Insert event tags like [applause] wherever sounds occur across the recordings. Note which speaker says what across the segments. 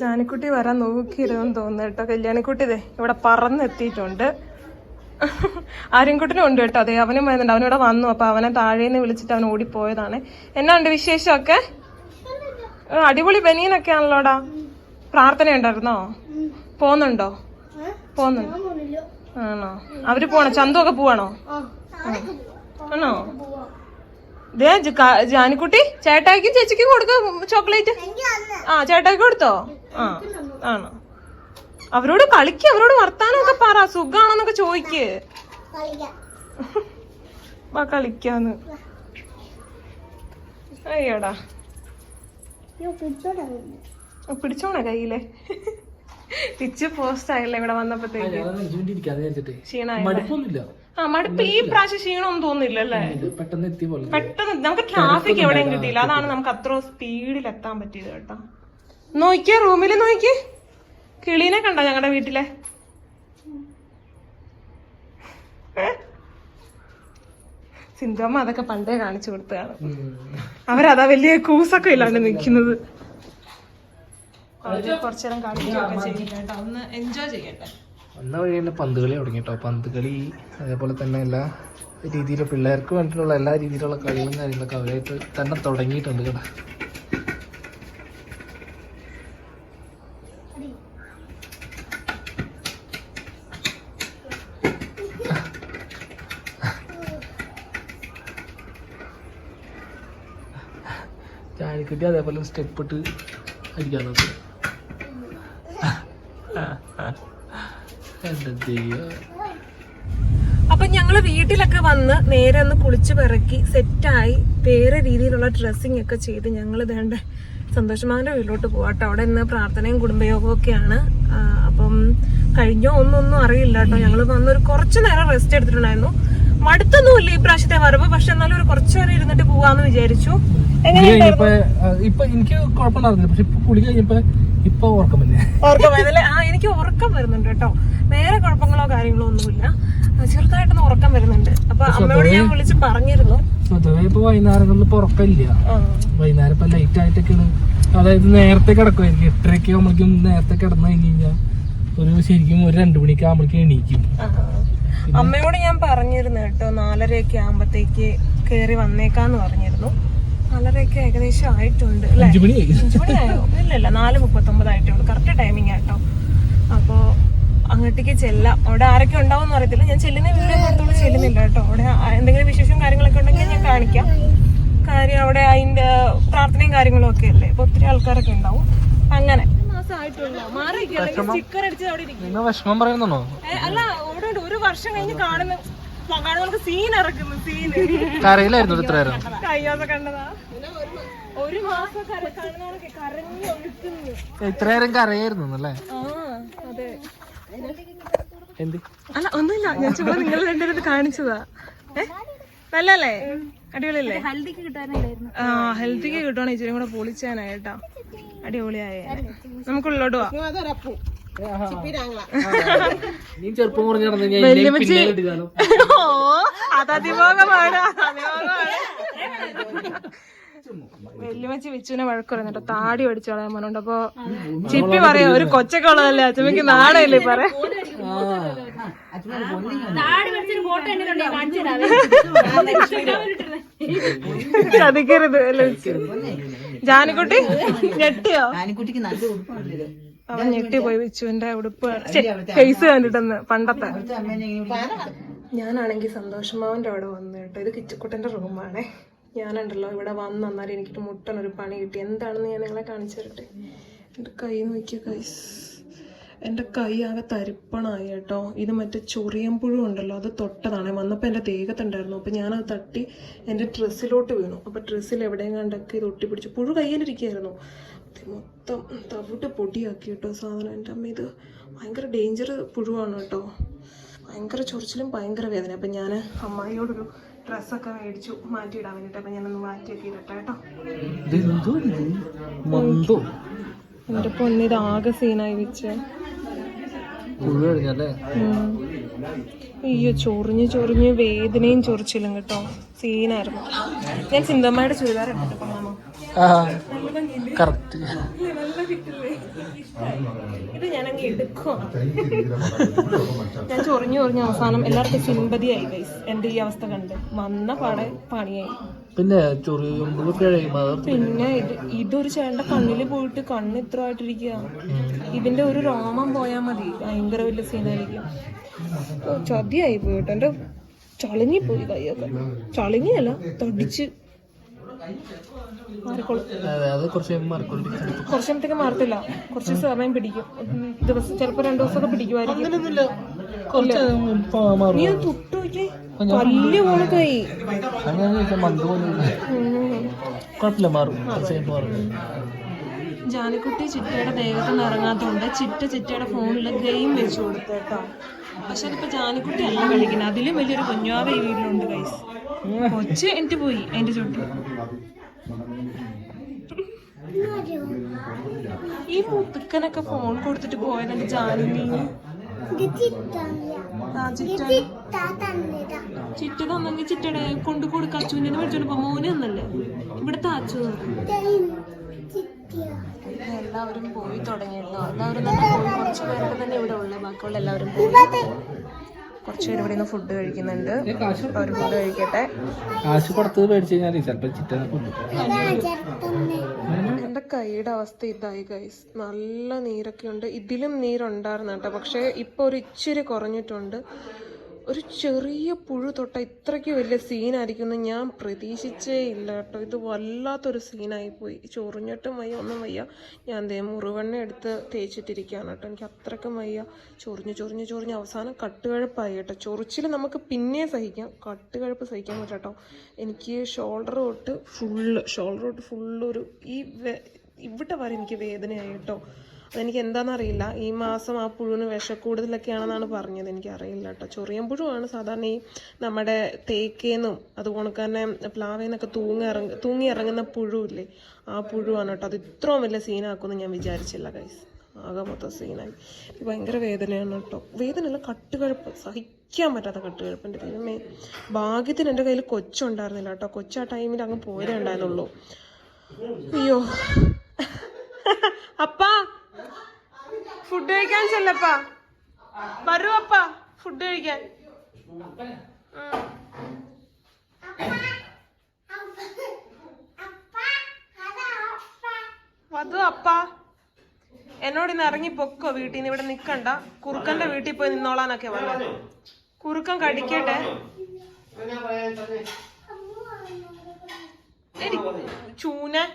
Speaker 1: ജാനിക്കുട്ടി വരാൻ നോക്കിയിരുന്നെന്ന് തോന്നുന്നു കേട്ടോ. കല്യാണിക്കുട്ടി ഇതേ ഇവിടെ പറന്നെത്തിയിട്ടുണ്ട്. ആര്യൻകുട്ടിനും ഉണ്ട് കേട്ടോ. അതെ അവനും വരുന്നുണ്ട്. അവനിവിടെ വന്നു. അപ്പൊ അവനെ താഴേന്ന് വിളിച്ചിട്ട് അവൻ ഓടിപ്പോയതാണ്. എന്നാ ഉണ്ട് വിശേഷമൊക്കെ? അടിപൊളി ബനിയനൊക്കെ ആണല്ലോടാ. പ്രാർത്ഥന ഉണ്ടായിരുന്നോ പോന്നുണ്ടോ? പോന്നുണ്ടോ. ആണോ? അവർ പോണോ? ചന്തു ഒക്കെ പോവാണോ? ആണോ? ദേ ജാനിക്കുട്ടി ചേട്ടായിക്കും ചേച്ചിക്കും കൊടുക്ക ചോക്ലേറ്റ്. ആ ചേട്ടായിക്ക് കൊടുത്തോ? ആ ആണോ? അവരോട് കളിക്ക് അവരോട് വർത്താനമൊക്കെ പറ സുഖാണെന്നൊക്കെ ചോദിക്ക്. വാ കളിക്കാന്ന്. അയ്യോടാ. പിടിച്ചോണ കയ്യിലെ? പിച്ച് പോസ്റ്റ് ആയില്ലേ ഇവിടെ വന്നപ്പോഴത്തേക്ക്?
Speaker 2: വിചാരിച്ചിട്ടേ.
Speaker 1: ക്ഷീണായില്ലേ ആ മടുപ്പ് ഈ പ്രാവശ്യം ക്ഷീണമൊന്നും തോന്നില്ല അല്ലേ
Speaker 2: പെട്ടെന്ന് എത്തിയ പോലെ.
Speaker 1: പെട്ടെന്ന് നമുക്ക് ട്രാഫിക് എവിടെയും കിട്ടിയില്ല. അതാണ് നമുക്ക് അത്ര സ്പീഡിൽ എത്താൻ പറ്റിയത് കേട്ടോ. നോക്കിയാ റൂമിൽ നോക്കി കിളീനെ കണ്ട ഞങ്ങളുടെ വീട്ടിലെ? സിന്ധമ്മ അതൊക്കെ പണ്ടേ കാണിച്ചു കൊടുത്തതാണ്. അവരതാ വലിയ കൂസൊക്കെ ഇല്ലാണ്ട് നിൽക്കുന്നത്. അവർ കുറച്ചേരം കാണിക്കുകയൊക്കെ ചെയ്യില്ല കേട്ടോ ഒന്ന് എൻജോയ് ചെയ്യട്ടെ.
Speaker 2: വന്ന വഴി തന്നെ പന്ത് കളി തുടങ്ങി കേട്ടോ പന്ത് കളി അതേപോലെ തന്നെ എല്ലാ രീതിയിലും പിള്ളേർക്ക് വേണ്ടിയിട്ടുള്ള എല്ലാ രീതിയിലുള്ള കളികളും കാര്യങ്ങളൊക്കെ അവരായിട്ട് തന്നെ തുടങ്ങിയിട്ടുണ്ട് കേട്ടോ. ചാനിക്കുട്ടി അതേപോലെ സ്റ്റെപ്പ് ഇട്ട് അടിക്കാൻ നോക്കും എന്താ ചെയ്യുക
Speaker 1: അപ്പൊ ഞങ്ങൾ വീട്ടിലൊക്കെ വന്ന് നേരെ ഒന്ന് കുളിച്ചു പിറക്കി സെറ്റായി വേറെ രീതിയിലുള്ള ഡ്രസ്സിങ് ഒക്കെ ചെയ്ത് ഞങ്ങൾ ഇതേണ്ട സന്തോഷമാവിന്റെ വീട്ടിലോട്ട് പോവാട്ടോ അവിടെ ഇന്ന് പ്രാർത്ഥനയും കുടുംബയോഗവും ഒക്കെയാണ്. അപ്പം കഴിഞ്ഞോ ഒന്നൊന്നും അറിയില്ല കേട്ടോ. ഞങ്ങൾ വന്നൊരു കുറച്ച് നേരം റെസ്റ്റ് എടുത്തിട്ടുണ്ടായിരുന്നു. മടുത്തൊന്നുമില്ല ഈ പ്രാവശ്യത്തെ വരവ്. പക്ഷെ എന്നാലും ഒരു കുറച്ചു നേരം ഇരുന്നിട്ട് പോവാന്ന് വിചാരിച്ചു.
Speaker 2: ഇപ്പൊ എനിക്ക് കുഴപ്പമുണ്ടായിരുന്നില്ല. പക്ഷെ ഇപ്പൊ കുളി കഴിഞ്ഞപ്പോ ഇപ്പൊ
Speaker 1: ഉറക്കം വരുന്നില്ല ആ എനിക്ക് ഉറക്കം വരുന്നുണ്ട് കേട്ടോ. വേറെ കുഴപ്പങ്ങളോ കാര്യങ്ങളോ ഒന്നുമില്ല. ചെറുതായിട്ടൊന്ന് ഉറക്കം വരുന്നുണ്ട്. അപ്പൊ അമ്മയോട് ഞാൻ വിളിച്ച് പറഞ്ഞിരുന്നു.
Speaker 2: സ്വതവേ ഇപ്പൊ വൈകുന്നേരങ്ങളിൽ ഉറക്കമില്ല. വൈകുന്നേരം ഇപ്പൊ ലൈറ്റ് ആയിട്ടൊക്കെയാണ്. അതായത് നേരത്തെ കിടക്കുമായിരിക്കും എട്ടരയ്ക്ക് ആകുമ്പോഴേക്കും നേരത്തെ കിടന്നു കഴിഞ്ഞ് കഴിഞ്ഞാൽ ഒരു ശരിക്കും ഒരു രണ്ടു മണിക്ക് ആകുമ്പോഴേക്കും എണീക്കും.
Speaker 1: അമ്മയോട് ഞാൻ പറഞ്ഞിരുന്നു കേട്ടോ നാലരയൊക്കെ ആകുമ്പത്തേക്ക് കേറി വന്നേക്കാന്ന് പറഞ്ഞിരുന്നു. നാലരയൊക്കെ ഏകദേശം ആയിട്ടുണ്ട്
Speaker 2: അഞ്ചു മണി
Speaker 1: ആയോ ഇല്ല ഇല്ല നാല് മുപ്പത്തൊമ്പത് ആയിട്ടുണ്ട് കറക്റ്റ് ടൈമിംഗ് ആട്ടോ അപ്പോ അങ്ങോട്ടേക്ക് ചെല്ലാം. അവിടെ ആരൊക്കെ ഉണ്ടാവും അറിയത്തില്ല. ഞാൻ ചെല്ലുന്ന വീഡിയോ ചെല്ലുന്നില്ല കേട്ടോ. അവിടെ എന്തെങ്കിലും വിശേഷം കാര്യങ്ങളൊക്കെ ഉണ്ടെങ്കിൽ ഞാൻ കാണിക്കാം. കാര്യം അവിടെ അതിന്റെ പ്രാർത്ഥനയും കാര്യങ്ങളും ഒക്കെ അല്ലേ? അപ്പൊ ഒത്തിരി ആൾക്കാരൊക്കെ ഉണ്ടാവും. അങ്ങനെ.
Speaker 2: വിഷമം? പറയുന്നോ
Speaker 1: അല്ല അവിടെ ഒരു വർഷം കഴിഞ്ഞ് കാണുന്ന കാണുന്നവർക്ക് സീൻ ഇറക്കുന്നു സീൻ
Speaker 2: കരയിലായിരുന്നു ഇത്ര നേരം?
Speaker 1: കയ്യാതെ കണ്ടതാ. ഒരു മാസം കര- കാണുന്നവരൊക്കെ കരഞ്ഞു ഒഴുക്കുന്നു.
Speaker 2: ഇത്ര നേരം കരയായിരുന്നു അല്ലേ?
Speaker 1: ആ അതെ.
Speaker 2: എന്ത്?
Speaker 1: അല്ല ഒന്നുമില്ല. ഞാൻ ചുമ്മാ നിങ്ങൾ രണ്ടുപേരും കാണിച്ചതാ. നല്ലല്ലേ അടിപൊളിയല്ലേ? ആ ഹെൽത്തിക്ക് കിട്ടുവാണ്. ഇച്ചിരി കൂടെ പൊളിച്ചാനായിട്ടാ അടിപൊളിയായ. നമുക്ക് ഉള്ളോട്ട് പോവാം
Speaker 2: നീ ചെറുപ്പം കുറഞ്ഞു നടന്നു
Speaker 1: ഓ അതതിഭോഗമാണ് അതിഭോഗമാണ് വെല്ലുമച്ചി വിച്ചുവിനെ വഴക്ക് പറയുന്നുണ്ട് താടി അടിച്ചു കളയാൻ പറഞ്ഞുണ്ട് അപ്പൊ ചിപ്പി പറയാ ഒരു കൊച്ചൊക്കെ ഉള്ളതല്ലേ? അച്ഛമ്മക്ക് നാണയല്ലേ
Speaker 3: പറയാതിക്കരുത്
Speaker 1: ചതിക്കരുത്. ജാനിക്കുട്ടി ഞെട്ടിയോ?
Speaker 4: നല്ല ഉടുപ്പാണ്
Speaker 1: അവൻ ഞെട്ടി പോയി വിച്ചുവിന്റെ ഉടുപ്പ്. ഫേസ് കണ്ടിട്ടെന്ന് പണ്ടത്തെ. ഞാനാണെങ്കിൽ സന്തോഷമാവന്റെ അവിടെ വന്നു കേട്ടോ. ഇത് കിച്ചുക്കുട്ടന്റെ റൂമാണേ ഞാനുണ്ടല്ലോ ഇവിടെ വന്ന് എന്നാൽ എനിക്കൊരു മുട്ടനൊരു പണി കിട്ടി. എന്താണെന്ന് ഞാൻ നിങ്ങളെ കാണിച്ചു തരട്ടെ? എന്റെ കൈ നോക്കിയ കൈ എന്റെ കൈ ആകെ തരിപ്പണായി കേട്ടോ. ഇത് മറ്റേ ചൊറിയമ്പുഴു ഉണ്ടല്ലോ അത് തൊട്ടതാണ്. വന്നപ്പോൾ എന്റെ ദേഹത്തുണ്ടായിരുന്നു. അപ്പോൾ ഞാനത് തട്ടി എന്റെ ഡ്രസ്സിലോട്ട് വീണു. അപ്പോൾ ഡ്രസ്സിൽ എവിടെയും കണ്ടൊക്കെ ഇത് ഒട്ടിപ്പിടിച്ചു. പുഴു കയ്യിലിരിക്കുകയായിരുന്നു. മൊത്തം തവിട്ട് പൊടിയാക്കി കേട്ടോ സാധനം. എന്റെ അമ്മ ഇത് ഭയങ്കര ഡേഞ്ചർ പുഴുവാണ് കേട്ടോ. ഭയങ്കര ചൊറിച്ചിലും ഭയങ്കര വേദന അപ്പം ഞാൻ അമ്മായിയോടൊരു ഡ്രസ്സൊക്കെ മേടിച്ചു മാറ്റിയിടാൻ വേണ്ടിയിട്ട് അപ്പം ഞാനൊന്ന് മാറ്റിയൊക്കെ ഇരട്ടെ കേട്ടോ.
Speaker 2: ഇത്?
Speaker 1: എന്റെ പൊന്നിത് ആകെ സീനായി വെച്ച്. അയ്യോ ചൊറിഞ്ഞ് ചൊറിഞ്ഞ് വേദനയും ചൊറിച്ചിലും കേട്ടോ. സീനായിരുന്നു ഞാൻ സിന്ധമ്മയുടെ ചുരിദാർ
Speaker 2: ആ കറക്റ്റ്
Speaker 1: നല്ല കിട്ടില്ലേ? ഇത് ഞാനങ്ങ് എടുക്കും. ഞാൻ ചൊറിഞ്ഞു ചൊറിഞ്ഞ അവസാനം എല്ലാവർക്കും സിമ്പതിയായി ഗൈസ് എന്റെ ഈ അവസ്ഥ കണ്ട്. വന്ന പാടെ പണിയായി.
Speaker 2: പിന്നെ
Speaker 1: പിന്നെ ഇത് ഇതൊരു ചേട്ട കണ്ണിൽ പോയിട്ട് കണ്ണ് ഇത്ര ആയിട്ടിരിക്കുക. ഇതിന്റെ ഒരു രോമം പോയാൽ മതി. ഭയങ്കര വലിയ സീനായിരിക്കും. ചതിയായി പോയിട്ട് എന്റെ ചളിങ്ങി പോയി കൈയൊക്കെ. ചളിങ്ങിയല്ല തടിച്ച്.
Speaker 2: അതെ അത് കുറച്ച്
Speaker 1: കുറച്ച് നേരത്തേക്ക് മാറത്തില്ല. കുറച്ച് സമയം പിടിക്കും. ദിവസം ചിലപ്പോ രണ്ടു ദിവസമൊക്കെ പിടിക്കുമായിരിക്കും.
Speaker 2: അങ്ങനെയൊന്നുമില്ല. കുറച്ച് മാറും.
Speaker 1: നീ തൊട്ട് വലിയ പോണക്കായി
Speaker 2: അങ്ങനെ ചോദിച്ചാൽ മന്ത് പോലും കുഴപ്പമില്ല മാറും. കുറച്ച് കഴിയുമ്പോൾ മാറും.
Speaker 1: ജാനിക്കുട്ടി ചിറ്റയുടെ ദേഹത്ത് നിന്ന് ഇറങ്ങാത്തോണ്ട് ചിറ്റ ചിറ്റയുടെ ഫോണിൽ ഗെയിം വെച്ച് കൊടുത്തേട്ടോ. പക്ഷെ അതിപ്പോ ജാനിക്കുട്ടി അല്ല കളിക്കുന്നത്. അതിലും വലിയൊരു കുഞ്ഞാവ ഈ വീട്ടിലുണ്ട് കൈസ് കൊച്ച് എന്നിട്ട് പോയി അതിന്റെ ചുട്ടു ഈ മുത്തുക്കനൊക്കെ ഫോൺ കൊടുത്തിട്ട് പോയത് എന്റെ ജാനുമി ആ ചിറ്റ തന്നെങ്കിൽ ചിറ്റടെ കൊണ്ട് കൊടുക്ക. അച്ചുവിനെ മേടിച്ചോണ്ട് പോ മോന് തന്നല്ലേ ഇവിടുത്തെ അച്ചു എല്ലാവരും പോയി തുടങ്ങിയല്ലോ എല്ലാവരും തന്നെ പോയി കുറച്ച് പേരൊക്കെ തന്നെ ഇവിടെ ഉള്ളു. ബാക്കിയുള്ള എല്ലാവരും പോയി. കുറച്ച് പേര് ഇവിടെ നിന്ന് ഫുഡ് കഴിക്കുന്നുണ്ട്. അവർ ഫുഡ് കഴിക്കട്ടെ.
Speaker 2: കാശ് കൊടുത്തത് മേടിച്ചു കഴിഞ്ഞാൽ ചിലപ്പോൾ ചിറ്റനെ കൊണ്ടു
Speaker 1: എന്റെ കൈയുടെ അവസ്ഥ ഇതായി ഗൈസ് നല്ല നീരൊക്കെ ഉണ്ട് ഇതിലും നീരുണ്ടായിരുന്നു കേട്ടോ. പക്ഷെ ഇപ്പോൾ ഒരു ഇച്ചിരി കുറഞ്ഞിട്ടുണ്ട്. ഒരു ചെറിയ പുഴു തൊട്ട ഇത്രയ്ക്ക് വലിയ സീനായിരിക്കും എന്ന് ഞാൻ പ്രതീക്ഷിച്ചേ ഇല്ല കേട്ടോ. ഇത് വല്ലാത്തൊരു സീനായി പോയി. ചൊറിഞ്ഞിട്ടും വയ്യ ഒന്നും വയ്യ. ഞാൻ ദേ മുറിവെണ്ണ എടുത്ത് തേച്ചിട്ടിരിക്കുകയാണ് കേട്ടോ. എനിക്ക് അത്രയ്ക്കും വയ്യ. ചൊറിഞ്ഞ് ചൊറിഞ്ഞ് ചൊറിഞ്ഞ് അവസാനം കട്ടുകഴപ്പായി കേട്ടോ. ചൊറിച്ചിൽ നമുക്ക് പിന്നെ സഹിക്കാം. കട്ടുകഴപ്പ് സഹിക്കാൻ പറ്റും കേട്ടോ. എനിക്ക് ഷോൾഡർ തൊട്ട് ഫുള്ള് ഷോൾഡർ തൊട്ട് ഫുള്ളൊരു ഈ ഇവിടെ വരെ എനിക്ക് വേദനയായി കേട്ടോ. അതെനിക്ക് എന്താണെന്നറിയില്ല ഈ മാസം ആ പുഴുവിന് വിഷക്കൂടുതലൊക്കെയാണെന്നാണ് പറഞ്ഞത്. എനിക്ക് അറിയില്ല കേട്ടോ ചൊറിയൻ പുഴുവാണ്. സാധാരണ ഈ നമ്മുടെ തേക്കേന്നും അതുപോലെ തന്നെ പ്ലാവേന്നൊക്കെ തൂങ്ങി ഇറങ്ങ തൂങ്ങി ഇറങ്ങുന്ന പുഴുവില്ലേ ആ പുഴുവാണ് കേട്ടോ അത് ഇത്രയും വലിയ സീനാക്കുമെന്ന് ഞാൻ വിചാരിച്ചില്ല ഗൈസ് ആകെ മൊത്തം സീനായി. ഭയങ്കര വേദനയാണ് കേട്ടോ വേദനയല്ല കട്ടുകഴപ്പ്. സഹിക്കാൻ പറ്റാത്ത കട്ടുകഴപ്പിന്റെ ദൈവമേ. ഭാഗ്യത്തിന് എന്റെ കയ്യിൽ കൊച്ചുണ്ടായിരുന്നില്ല കേട്ടോ കൊച്ചു ആ ടൈമിൽ അങ്ങ് പോരേ ഉണ്ടായിരുന്നുള്ളൂ. അയ്യോ. [laughs] അപ്പാ! ഫുഡ് കഴിക്കാൻ ചെല്ലപ്പാ. വരൂ അപ്പാ ഫുഡ് കഴിക്കാൻ. വധു അപ്പാ. എന്നോട് ഇന്ന് ഇറങ്ങി പൊക്കോ വീട്ടിൽ നിന്ന്? ഇവിടെ നിക്കണ്ട. കുറുക്കന്റെ വീട്ടിൽ പോയി നിന്നോളാനൊക്കെ പറഞ്ഞു. കുറുക്കൻ കടിക്കട്ടെ. ചൂന.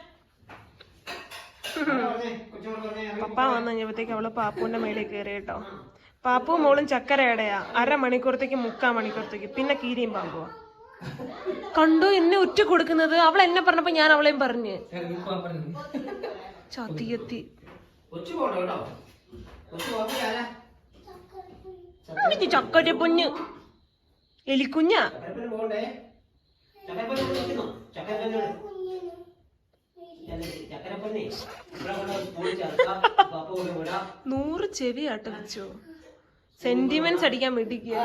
Speaker 1: പപ്പ വന്നു കഴിഞ്ഞപ്പോഴത്തേക്ക് അവൾ പാപ്പുവിന്റെ മേളിൽ കയറി കേട്ടോ. പാപ്പു മോളും ചക്കരയുടെയാ അരമണിക്കൂറത്തേക്ക് മുക്കാ മണിക്കൂറത്തേക്ക്. പിന്നെ കീരിയും പാമ്പുവാ. കണ്ടു എന്നെ ഉറ്റി കൊടുക്കുന്നത്? അവൾ എന്നെ പറഞ്ഞപ്പോ ഞാൻ അവളെയും പറഞ്ഞ്. ചത്തിയെത്തി എനിക്ക് ചക്കര പൊഞ്ഞ് എലിക്കുഞ്ഞാ നൂറ് ചെവി അടച്ചു സെന്റിമെന്റ്സ് അടിക്കാൻ വേണ്ടിക്കുക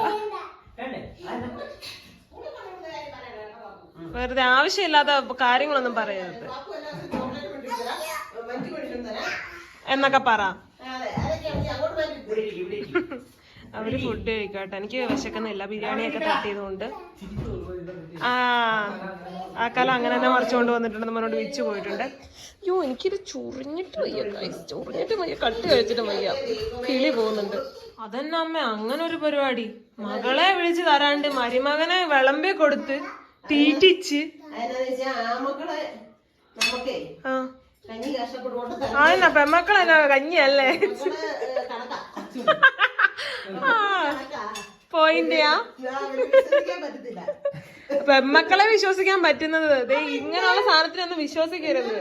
Speaker 1: വെറുതെ ആവശ്യമില്ലാത്ത കാര്യങ്ങളൊന്നും പറയരുത്. എന്നൊക്കെ പറ. അവർ ഫുഡ് കഴിക്കട്ടെ. എനിക്ക് വിശക്കുന്നില്ല. ബിരിയാണിയൊക്കെ തട്ടിയതുകൊണ്ട്. ആ. ആ കാലം അങ്ങനെ തന്നെ മറിച്ചുകൊണ്ട് വന്നിട്ടുണ്ട് നമ്മളോട് വിച്ച് പോയിട്ടുണ്ട്. അയ്യോ എനിക്കിത് ചൊറിഞ്ഞിട്ട് വയ്യ guys. ചൊറിഞ്ഞിട്ട് വയ്യ കട്ടി കഴിച്ചിട്ട് വയ്യ. കിളി പോകുന്നുണ്ട്. അതന്നെ അമ്മ അങ്ങനെ ഒരു പരിപാടി. മകളെ വിളിച്ച് തരാണ്ട് മരുമകനെ വിളമ്പി കൊടുത്ത് തീറ്റിച്ച്. ആ.
Speaker 4: കഞ്ഞി കഷ്ടപ്പെടുകൊണ്ട്
Speaker 1: ആ എന്നാ പെമ്മക്കളെന്നാ കഞ്ഞിയല്ലേ പോയിന്റെയാ പെമ്മക്കളെ വിശ്വസിക്കാൻ പറ്റുന്നത്. ദേ ഇങ്ങനെയുള്ള സാധനത്തിനൊന്നും വിശ്വസിക്കരുത്.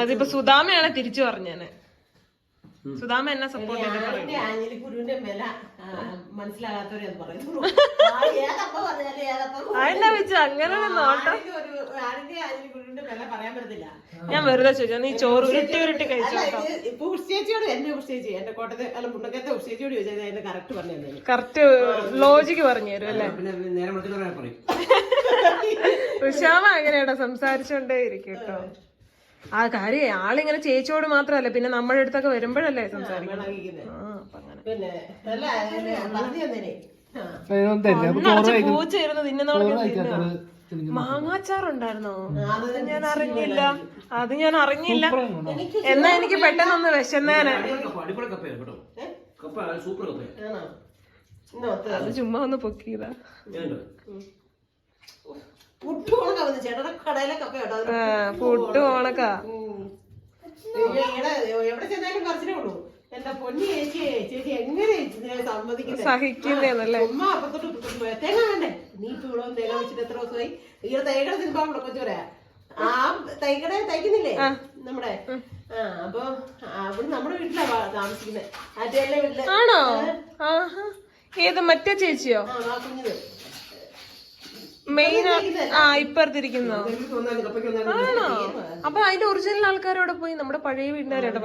Speaker 1: അതിപ്പോ സുധാമയാണ് തിരിച്ചു പറഞ്ഞേനെ സുധാമ എന്നെ സപ്പോർട്ട് ചെയ്ത്
Speaker 4: പറയുന്നു [laughs]
Speaker 1: വെച്ചു അങ്ങനെ നോട്ടം. ഞാൻ വെറുതെ ചോദിച്ചു. നീ ചോറ് ഉരുട്ടി ഉരുട്ടി കഴിച്ചു
Speaker 4: അല്ല ഇത് ഇപ്പൊ ഉച്ചേച്ചിയോട് എന്നെ ഉച്ചേച്ചി എന്റെ കോട്ടത്തെ അല്ല മുണ്ടക്കത്തെ ഉച്ചേച്ചിയോട് ചോദിച്ചാൽ അതിന്റെ കറക്റ്റ് പറഞ്ഞു തന്നെ
Speaker 1: കറക്റ്റ് ലോജിക്ക് പറഞ്ഞു തരും അല്ലേ? ഉഷാമ അങ്ങനെയാട്ടോ സംസാരിച്ചോണ്ടേ ഇരിക്കും കേട്ടോ? ആ കാര്യം ആളിങ്ങനെ ചേച്ചിയോട് മാത്രമല്ല പിന്നെ നമ്മുടെ അടുത്തൊക്കെ വരുമ്പോഴല്ലേ സംസാരിക്കണം പൂച്ച ഇരുന്ന് തിന്നുന്നവളൊക്കെ. മാങ്ങാച്ചാറുണ്ടായിരുന്നോ?
Speaker 4: അത്
Speaker 1: ഞാൻ അറിഞ്ഞില്ല. അത് ഞാൻ അറിഞ്ഞില്ല. എന്നാ എനിക്ക് പെട്ടെന്നൊന്ന് വിശന്നേനെ. അത് ചുമ്മാ ഒന്ന് പൊക്കിയതാ.
Speaker 4: വന്ന് കേട്ടോ. അത്
Speaker 1: ഓണക്കാ
Speaker 4: എവിടെ ചെന്നാലും ഉള്ളൂ. എന്റെ പൊന്നി ചേച്ചി ചേച്ചി എങ്ങനെ ഇതിനെ സമ്മതിക്കുന്നത്
Speaker 1: സഹിക്കുന്നേന്നല്ലേ?
Speaker 4: ഉമ്മ അപ്പത്തോട്ട് ഇപ്പുറത്തോട്ട് പോയി. തേങ്ങ വേണ്ടേ? നീ തേങ്ങ വെച്ചിട്ട് എത്ര ദിവസമായി? ഈ തൈകട തിരുമ്പാ ഇവിടെ കൊച്ചു പറയാ ആ തയ്ക്കുന്നില്ലേ? നമ്മുടെ? ആ അപ്പൊ അവിടെ നമ്മുടെ വീട്ടിലാ താമസിക്കുന്നത് വീട്ടിൽ.
Speaker 1: ആണോ? ഏത് മറ്റേ ചേച്ചിയോ?
Speaker 4: ആ കുഞ്ഞത്.
Speaker 1: മെയിൻ ആ ഇപ്പറത്തിരിക്കുന്നോ? ആണോ? അപ്പൊ അതിന്റെ ഒറിജിനൽ ആൾക്കാരോടെ പോയി നമ്മുടെ പഴയ വീട്ടുകാരോടെ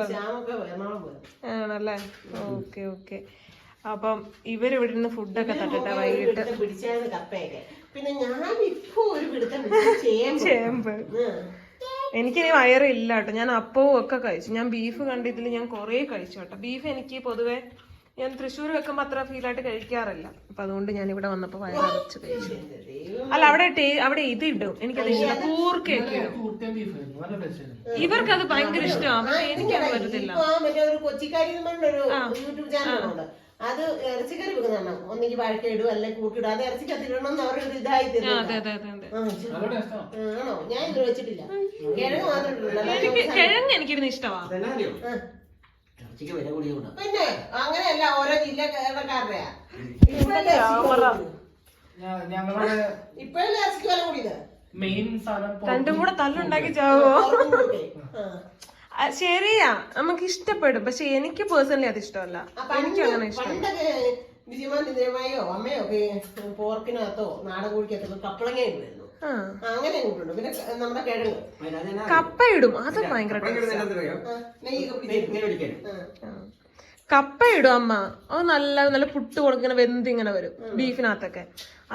Speaker 1: ആണല്ലേ? Okay okay. അപ്പം ഇവരിവിടെ നിന്ന് ഫുഡൊക്കെ തട്ടിട്ട വൈകിട്ട്
Speaker 4: പിന്നെ ഞാൻ ഇപ്പൊ ഒരു ചേമ്പ്.
Speaker 1: എനിക്കിനി വയറില്ല കേട്ടോ. ഞാൻ അപ്പവും ഒക്കെ കഴിച്ചു. ഞാൻ ബീഫ് കണ്ടതിൽ ഞാൻ കുറേ കഴിച്ചു കേട്ടോ. ബീഫ് എനിക്ക് പൊതുവെ ഞാൻ തൃശ്ശൂർ വെക്കുമ്പോൾ അത്ര ഫീലായിട്ട് കഴിക്കാറില്ല. അപ്പൊ അതുകൊണ്ട് ഞാൻ ഇവിടെ വന്നപ്പോൾ വയറച്ച് കഴിച്ചു. അല്ല അവിടെ അവിടെ ഇത് ഇടും എനിക്കത് ഇഷ്ടം കൂർക്കയൊക്കെ ഇടും.
Speaker 2: ടേസ്റ്റ് ആയിരുന്നു
Speaker 1: ഭയങ്കര ഇഷ്ടമാണ് പക്ഷെ എനിക്കത്
Speaker 4: ചാനലുണ്ട്. അത് ഇറച്ചിക്കറി വെക്കുന്നതാണ്. ഒന്നെങ്കിൽ വഴക്കിടും അല്ലെ കൂട്ടിടും. അത് ഇറച്ചിക്കകത്ത് ഇടണം എന്ന് അവരൊരു ഇതായി
Speaker 1: അതെ അതെ അതെ അതെ.
Speaker 4: ആണോ? ഞാൻ ഇത് വെച്ചിട്ടില്ല. കിഴങ്ങ് മാത്രമേ
Speaker 1: കിഴങ്ങ് എനിക്കിരുന്ന്
Speaker 4: ഇഷ്ടമാണ്.
Speaker 5: ഇറച്ചിക്ക് വില കൂടിയതുകൊണ്ടാ.
Speaker 4: പിന്നെ അങ്ങനെയല്ല ഓരോ ജില്ലക്കാരുടെയാ.
Speaker 2: ഞങ്ങളുടെ
Speaker 4: ഇപ്പോഴല്ലേ ഇറച്ചിക്ക് വില കൂടിയത്?
Speaker 2: മെയിൻ സാധനം പൊ-
Speaker 1: രണ്ടും കൂടെ തല്ലുണ്ടാക്കി ചാവോ ശരിയാ. നമുക്ക് ഇഷ്ടപ്പെടും പക്ഷെ എനിക്ക് പേഴ്സണലി അത് ഇഷ്ടമല്ല. എനിക്ക് അങ്ങനെ ഇഷ്ടം
Speaker 4: വിജയമാൻ നിന്ദ്രമായോ അമ്മയോ പോർക്കിനകത്തോ നാടൻ കോഴിക്കകത്തോ കപ്പളങ്ങ
Speaker 1: ഉണ്ടായിരുന്നു
Speaker 4: അങ്ങനെ കൂട്ടുണ്ട് പിന്നെ നമ്മുടെ കിഴങ്ങ്.
Speaker 5: കപ്പയിടും
Speaker 1: കപ്പ ഇടും. അത് ഭയങ്കര കപ്പയിടും അമ്മ. അത് നല്ല നല്ല പുട്ട് കൊടുക്കുന്ന വെന്ത് ഇങ്ങനെ വരും ബീഫിനകത്തൊക്കെ.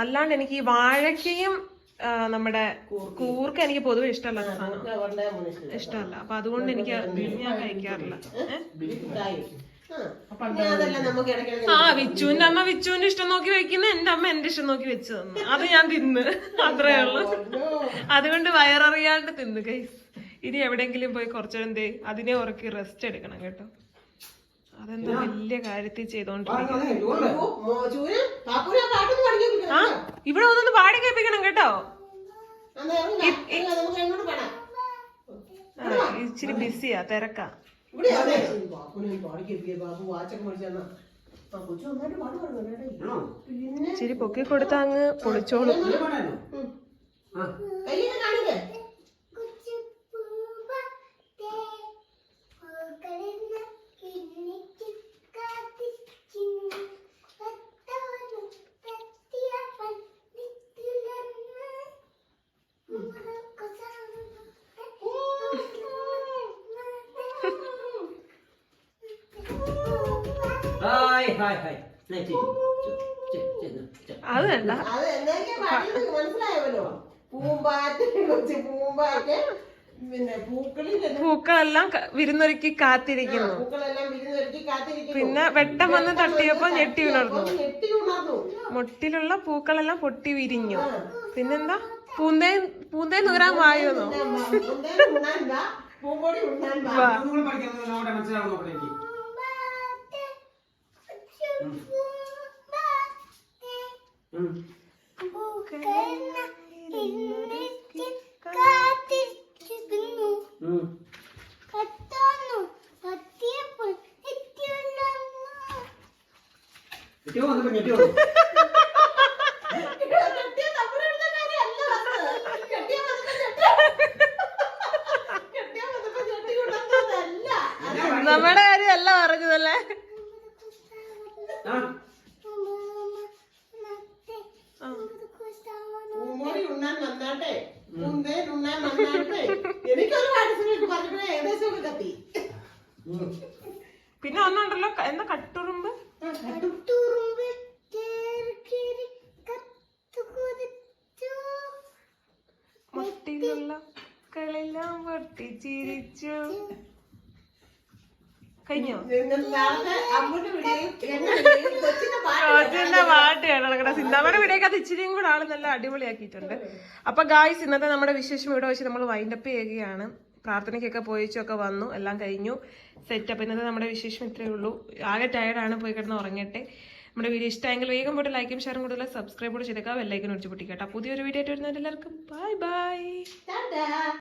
Speaker 1: അല്ലാണ്ട് എനിക്ക് ഈ വാഴക്കയും നമ്മുടെ കൂർക്ക. എനിക്ക് പൊതുവെ ഇഷ്ടമല്ല സാധനം. ഇഷ്ടമല്ല. അപ്പൊ അതുകൊണ്ട് എനിക്ക് ഞാൻ കഴിക്കാറില്ല.
Speaker 4: ആ.
Speaker 1: വിച്ചുവിന്റെ അമ്മ വിച്ചുവിന്റെ ഇഷ്ടം നോക്കി വെക്കുന്ന എന്റെ അമ്മ എന്റെ ഇഷ്ടം നോക്കി വെച്ച് തന്നു. [laughs] അത് ഞാൻ തിന്ന്. അത്രേ ഉള്ളു. അതുകൊണ്ട് വയററിയാണ്ട് തിന്ന് കൈസ് ഇനി എവിടെങ്കിലും പോയി കുറച്ചെന്തേ അതിനെ ഉറക്കി റെസ്റ്റ് എടുക്കണം കേട്ടോ. അതെന്താ വലിയ കാര്യത്തിൽ ചെയ്തോണ്ടിരിക്കും ആ ഇവിടെ ഒന്നൊന്ന് പാടി കേൾപ്പിക്കണം കേട്ടോ. ഇച്ചിരി ബിസിയാ തിരക്കാ.
Speaker 4: ഇവിടെ അതെ. പാപ്പുനെ പാടി കേൾപ്പിക്കുക. പാപ്പു വാച്ചൊക്കെ മേടിച്ച് തന്നാ. ആ, കൊച്ചു നന്നായിട്ട് പാട്ട് പാടുന്നു പിന്നെ
Speaker 1: ഇച്ചിരി പൊക്കി കൊടുത്താ അങ്ങ് പൊളിച്ചോളും
Speaker 4: കാണിക്കേ
Speaker 5: ഹായ് ഹായ്.
Speaker 1: അത് വേണ്ട
Speaker 4: അത് മനസ്സിലായല്ലോ പൂമ്പാറ്റ് കൊച്ചു പൂമ്പാറ്റ് പിന്നെ പൂക്കളിൽ
Speaker 1: പൂക്കളെല്ലാം വിരുന്നൊരുക്കി കാത്തിരിക്കുന്നു.
Speaker 4: പൂക്കളെല്ലാം വിരുന്നൊരുക്കി കാത്തിരിക്കുന്നു.
Speaker 1: പിന്നെ വെട്ടം വന്ന് തട്ടിയപ്പോ ഞെട്ടി ഉണർന്നു.
Speaker 4: ഞെട്ടി ഉണർന്നു.
Speaker 1: മുട്ടിലുള്ള പൂക്കളെല്ലാം പൊട്ടി വിരിഞ്ഞു. പിന്നെന്താ? പൂന്തേ പൂന്തേ നൂരാൻ വായുന്നു
Speaker 4: പൂമ്പൊടി ഉണ്ണാൻ വാ. [laughs]
Speaker 1: വാ.
Speaker 4: കാര്യം അല്ല
Speaker 1: നമ്മുടെ പറഞ്ഞതല്ലേ
Speaker 5: ആ.
Speaker 4: പൂമ്പൊടി ഉണ്ണാൻ വന്നാട്ടെ. പൂന്തേ ഉണ്ണാൻ വന്നാട്ടെ. എനിക്കൊരു പാട്ടിസിലേക്ക് പറഞ്ഞപ്പോഴേ ഏകദേശം ഒക്കെ കത്തി.
Speaker 5: ഉം.
Speaker 1: പിന്നെ ഒന്നുണ്ടല്ലോ എന്താ കട്ടുറുമ്പ്? മുട്ടിലുള്ള കളെല്ലാം പൊട്ടി ചിരി കിച്ചു കഴിഞ്ഞോ?
Speaker 4: കൊച്ചിന്റെ
Speaker 1: സിന്താമയുടെ വീഡിയോക്ക് അത് ഇച്ചിരിയും കൂടെ ആൾ നല്ല അടിപൊളിയാക്കിയിട്ടുണ്ട്. അപ്പൊ ഗായ്സ് ഇന്നത്തെ നമ്മുടെ വിശേഷം ഇവിടെ വെച്ച് നമ്മൾ വൈൻഡപ്പ് ചെയ്യുകയാണ്. പ്രാർത്ഥനയ്ക്കൊക്കെ പോയിച്ചൊക്കെ വന്നു എല്ലാം കഴിഞ്ഞു. സെറ്റ് അപ്പ് ഇന്നത്തെ നമ്മുടെ വിശേഷം ഇത്രയേ ഉള്ളൂ. ആകെ ടയർഡാണ് പോയി കിടന്ന് ഉറങ്ങട്ടെ. നമ്മുടെ വീഡിയോ ഇഷ്ടമെങ്കിൽ വേഗം പോയിട്ട് ലൈക്കും ഷെയറും കൂടുതൽ സബ്സ്ക്രൈബ് കൂടെ ചെയ്തേക്കാം. വെല്ലൈക്കൻ ഒടിച്ച് പൊട്ടിക്കട്ടെ. പുതിയൊരു വീഡിയോ ആയിട്ട് വരുന്നവരെല്ലാവർക്കും ബൈ ബൈ